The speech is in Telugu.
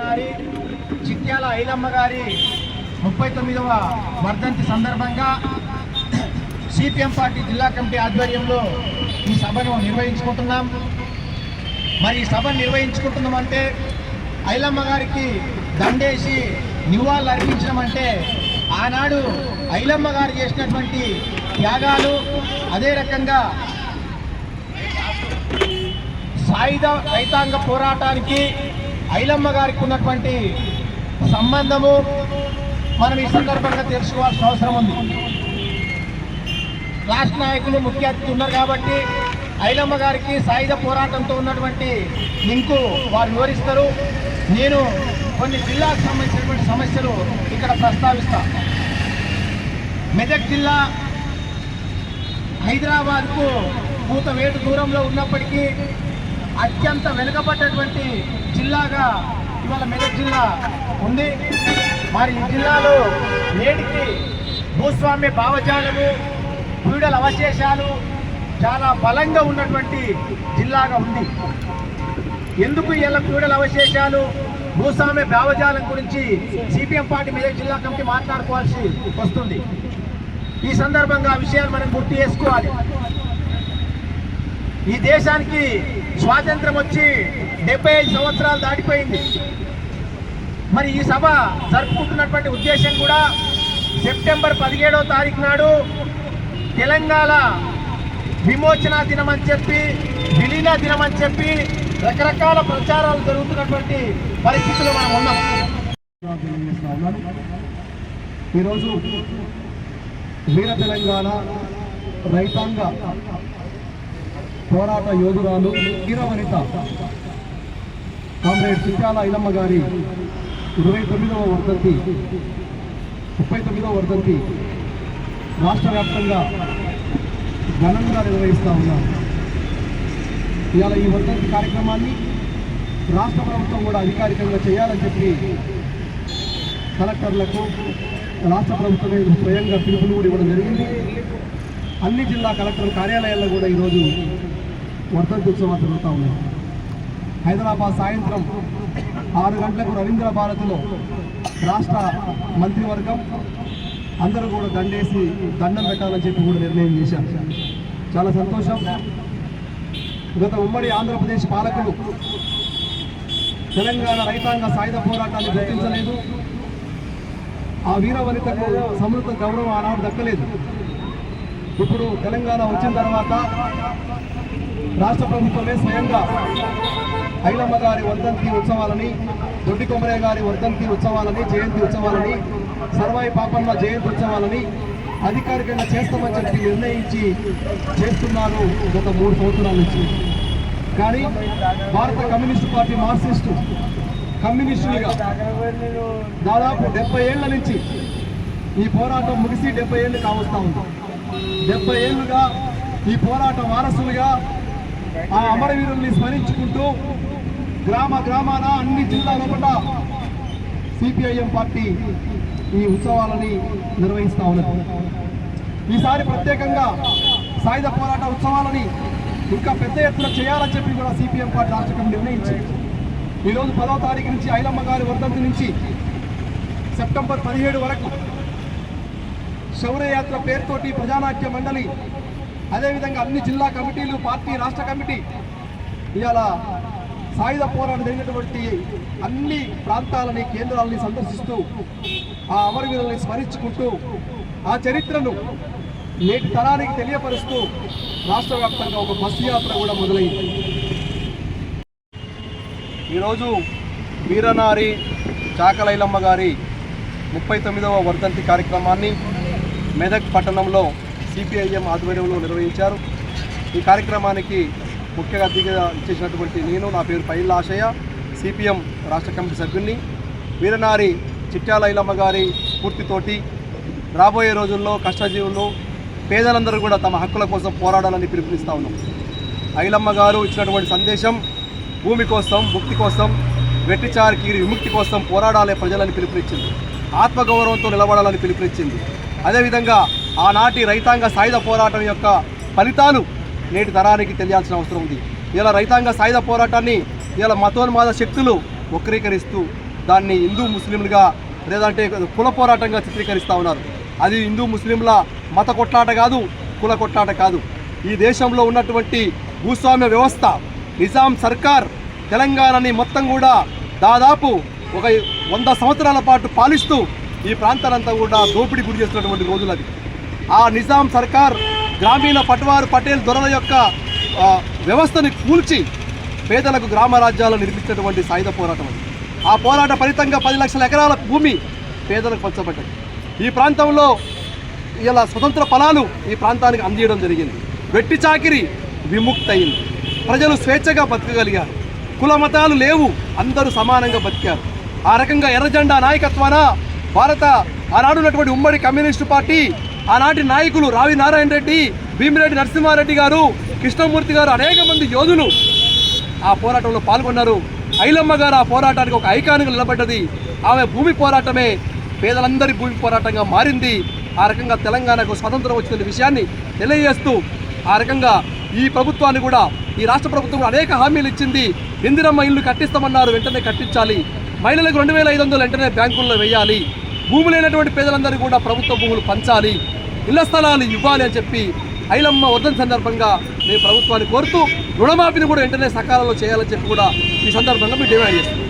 నారి ఐలమ్మ గారి ముప్పై తొమ్మిదవ వర్ధంతి సందర్భంగా సిపిఎం పార్టీ జిల్లా కమిటీ ఆధ్వర్యంలో ఈ సభను నిర్వహించుకుంటున్నాం. మరి ఈ సభను నిర్వహించుకుంటున్నామంటే ఐలమ్మ గారికి దండేసి నివాళులు అర్పించడం అంటే ఆనాడు ఐలమ్మ గారు చేసినటువంటి త్యాగాలు అదే రకంగా సాయుధ రైతాంగ పోరాటానికి ఐలమ్మ గారికి ఉన్నటువంటి సంబంధము మనం ఈ సందర్భంగా తెలుసుకోవాల్సిన అవసరం ఉంది. రాష్ట్ర నాయకులు ముఖ్య అతిథి ఉన్నారు కాబట్టి ఐలమ్మ గారికి సాయుధ పోరాటంతో ఉన్నటువంటి లింకు వారు వివరిస్తారు. నేను కొన్ని జిల్లాకు సంబంధించినటువంటి సమస్యలు ఇక్కడ ప్రస్తావిస్తా. మెదక్ జిల్లా హైదరాబాద్కు పూత వేటు దూరంలో ఉన్నప్పటికీ అత్యంత వెనుకబడ్డటువంటి జిల్లాగా ఇవాళ మెదక్ జిల్లా ఉంది. మరి ఈ జిల్లాలో నేటికి భూస్వామ్య భావజాలము క్రీడల అవశేషాలు చాలా బలంగా ఉన్నటువంటి జిల్లాగా ఉంది. ఎందుకు ఇలా క్రీడల అవశేషాలు భూస్వామ్య భావజాలం గురించి సిపిఎం పార్టీ మెదక్ జిల్లా కమిటీ మాట్లాడుకోవాల్సి వస్తుంది. ఈ సందర్భంగా ఆ విషయాలు మనం గుర్తు చేసుకోవాలి. ఈ దేశానికి స్వాతంత్రం వచ్చి డెబ్బై ఐదు సంవత్సరాలు దాటిపోయింది. మరి ఈ సభ జరుపుకుంటున్నటువంటి ఉద్దేశం కూడా సెప్టెంబర్ పదిహేడవ తారీఖు నాడు తెలంగాణ విమోచన దినం అని చెప్పి విలీన దినం అని చెప్పి రకరకాల ప్రచారాలు జరుగుతున్నటువంటి పరిస్థితులు మనం ఉన్నాం. ఈరోజు వీర తెలంగాణ రైతాంగ పోరాట యోధురాలు వీరవనిత కామ్రేడ్ చిత్యాల ఐలమ్మ గారి ఇరవై తొమ్మిదవ వర్ధంతి ముప్పై తొమ్మిదవ వర్ధంతి రాష్ట్ర వ్యాప్తంగా ఘనంగా నిర్వహిస్తూ ఉన్నారు. ఇవాళ ఈ వర్ధంతి కార్యక్రమాన్ని రాష్ట్ర ప్రభుత్వం కూడా అధికారికంగా చేయాలని చెప్పి కలెక్టర్లకు రాష్ట్ర ప్రభుత్వమే స్వయంగా పిలుపులు కూడా ఇవ్వడం జరిగింది. అన్ని జిల్లా కలెక్టర్ కార్యాలయాల్లో కూడా ఈరోజు వర్ధంతుత్సవాలు జరుగుతూ ఉన్నాయి హైదరాబాద్ సాయంత్రం ఆరు గంటలకు రవీంద్ర భారతిలో రాష్ట్ర మంత్రివర్గం అందరూ కూడా దండేసి దండం పెట్టాలని చెప్పి కూడా నిర్ణయం చేశారు. చాలా సంతోషం. గత ఉమ్మడి ఆంధ్రప్రదేశ్ పాలకులు తెలంగాణ రైతాంగ సాయుధ పోరాటాన్ని గుర్తించలేదు. ఆ వీర వనితకు సమృద్ధ గౌరవం ఆనాడు దక్కలేదు. ఇప్పుడు తెలంగాణ వచ్చిన తర్వాత రాష్ట్ర ప్రభుత్వమే స్వయంగా ఐలమ్మ గారి వర్ధంతి ఉత్సవాలని దొడ్డి కొమరయ్య గారి వర్ధంతి ఉత్సవాలని జయంతి ఉత్సవాలని సర్వాయి పాపన్న జయంతి ఉత్సవాలని అధికారికంగా చేస్తామని చెప్పి నిర్ణయించి చేస్తున్నారు గత మూడు సంవత్సరాల నుంచి. కానీ భారత కమ్యూనిస్టు పార్టీ మార్క్సిస్టు కమ్యూనిస్టులుగా దాదాపు డెబ్బై ఏళ్ళ నుంచి ఈ పోరాటం ముగిసి డెబ్బై ఏళ్ళు కావస్తా ఉంది. డెబ్బై ఏళ్ళుగా ఈ పోరాట వారసులుగా ఆ అమరవీరుల్ని స్మరించుకుంటూ గ్రామ గ్రామాన అన్ని జిల్లాల కూడా సిపిఐఎం పార్టీ ఈ ఉత్సవాలని నిర్వహిస్తూ ఉన్నది. ఈసారి ప్రత్యేకంగా సాయుధ పోరాట ఉత్సవాలని ఇంకా పెద్ద ఎత్తున చేయాలని చెప్పి కూడా సిపిఎం పార్టీ రాష్ట్ర కమిటీ నిర్ణయించింది. ఈరోజు పదో తారీఖు నుంచి ఐలమ్మ గారి వర్ధంతి నుంచి సెప్టెంబర్ పదిహేడు వరకు శౌర్యయాత్ర పేరుతోటి ప్రజానాట్య మండలి అదేవిధంగా అన్ని జిల్లా కమిటీలు పార్టీ రాష్ట్ర కమిటీ ఇవాళ సాయుధ పోరాటం జరిగినటువంటి అన్ని ప్రాంతాలని కేంద్రాలని సందర్శిస్తూ ఆ అమరవీరుల్ని స్మరించుకుంటూ ఆ చరిత్రను నేటి తరానికి తెలియపరుస్తూ రాష్ట్ర వ్యాప్తంగా ఒక బస్సు యాత్ర కూడా మొదలైంది. ఈరోజు వీరనారి చాకలైలమ్మ గారి ముప్పై తొమ్మిదవ వర్ధంతి కార్యక్రమాన్ని మెదక్ పట్టణంలో సిపిఐఎం ఆధ్వర్యంలో నిర్వహించారు. ఈ కార్యక్రమానికి ముఖ్య అతిథిగా ఇచ్చేసినటువంటి నేను నా పేరు పైల్ ఆశయ సిపిఎం రాష్ట్ర కమిటీ సభ్యుల్ని వీరనారి చిట్యాల గారి స్ఫూర్తితోటి రాబోయే రోజుల్లో కష్టజీవులు పేదలందరూ కూడా తమ హక్కుల కోసం పోరాడాలని పిలుపునిస్తా ఉన్నాం. ఐలమ్మ గారు ఇచ్చినటువంటి సందేశం భూమి కోసం ముక్తి కోసం వెట్టిచారికి విముక్తి కోసం పోరాడాలే ప్రజలని పిలుపునిచ్చింది. ఆత్మగౌరవంతో నిలబడాలని పిలుపునిచ్చింది. అదేవిధంగా ఆనాటి రైతాంగ సాయుధ పోరాటం యొక్క ఫలితాలు నేటి తరానికి తెలియాల్సిన అవసరం ఉంది. ఇలా రైతాంగ సాయుధ పోరాటాన్ని ఇలా మతోన్మాద శక్తులు వక్రీకరిస్తూ దాన్ని హిందూ ముస్లింలుగా లేదంటే కుల పోరాటంగా చిత్రీకరిస్తూ ఉన్నారు. అది హిందూ ముస్లింల మత కొట్లాట కాదు కుల కొట్లాట కాదు. ఈ దేశంలో ఉన్నటువంటి భూస్వామ్య వ్యవస్థ నిజాం సర్కార్ తెలంగాణని మొత్తం కూడా దాదాపు ఒక వంద సంవత్సరాల పాటు పాలిస్తూ ఈ ప్రాంతాలంతా కూడా దోపిడీ గురి చేస్తున్నటువంటి రోజులు అది. ఆ నిజాం సర్కార్ గ్రామీణ పట్వారు పటేల్ దొరల యొక్క వ్యవస్థని కూల్చి పేదలకు గ్రామ రాజ్యాలు నిర్మించినటువంటి సాయుధ పోరాటం అది. ఆ పోరాట ఫలితంగా పది లక్షల ఎకరాల భూమి పేదలకు పంచబడ్డది. ఈ ప్రాంతంలో ఇలా స్వతంత్ర ఫలాలు ఈ ప్రాంతానికి అందియడం జరిగింది. వెట్టి చాకిరి విముక్తయింది. ప్రజలు స్వేచ్ఛగా బతకగలిగారు. కుల మతాలు లేవు అందరూ సమానంగా బతికారు. ఆ రకంగా ఎర్రజెండా నాయకత్వాన భారత ఆనాడున్నటువంటి ఉమ్మడి కమ్యూనిస్టు పార్టీ ఆనాటి నాయకులు రావి నారాయణ రెడ్డి భీమిరెడ్డి నరసింహారెడ్డి గారు కృష్ణమూర్తి గారు అనేక మంది యోధులు ఆ పోరాటంలో పాల్గొన్నారు. ఐలమ్మ గారు ఆ పోరాటానికి ఒక ఐకాన్గా నిలబడ్డది. ఆమె భూమి పోరాటమే పేదలందరి భూమి పోరాటంగా మారింది. ఆ రకంగా తెలంగాణకు స్వతంత్రం వచ్చిన విషయాన్ని తెలియజేస్తూ ఆ రకంగా ఈ ప్రభుత్వాన్ని కూడా ఈ రాష్ట్ర ప్రభుత్వం అనేక హామీలు ఇచ్చింది. ఇందిరమ్మ ఇల్లు కట్టిస్తామన్నారు వెంటనే కట్టించాలి. మహిళలకు రెండు వేల ఐదు వందలు వెంటనే బ్యాంకుల్లో వేయాలి. భూమి లేనటువంటి పేదలందరికీ కూడా ప్రభుత్వ భూములు పంచాలి ఇళ్ళ స్థలాలు ఇవ్వాలి అని చెప్పి ఐలమ్మ వర్ధన్ సందర్భంగా మేము ప్రభుత్వాన్ని కోరుతూ రుణమాఫీని కూడా వెంటనే సకాలంలో చేయాలని చెప్పి కూడా ఈ సందర్భంగా మేము డిమాండ్ చేస్తున్నాం.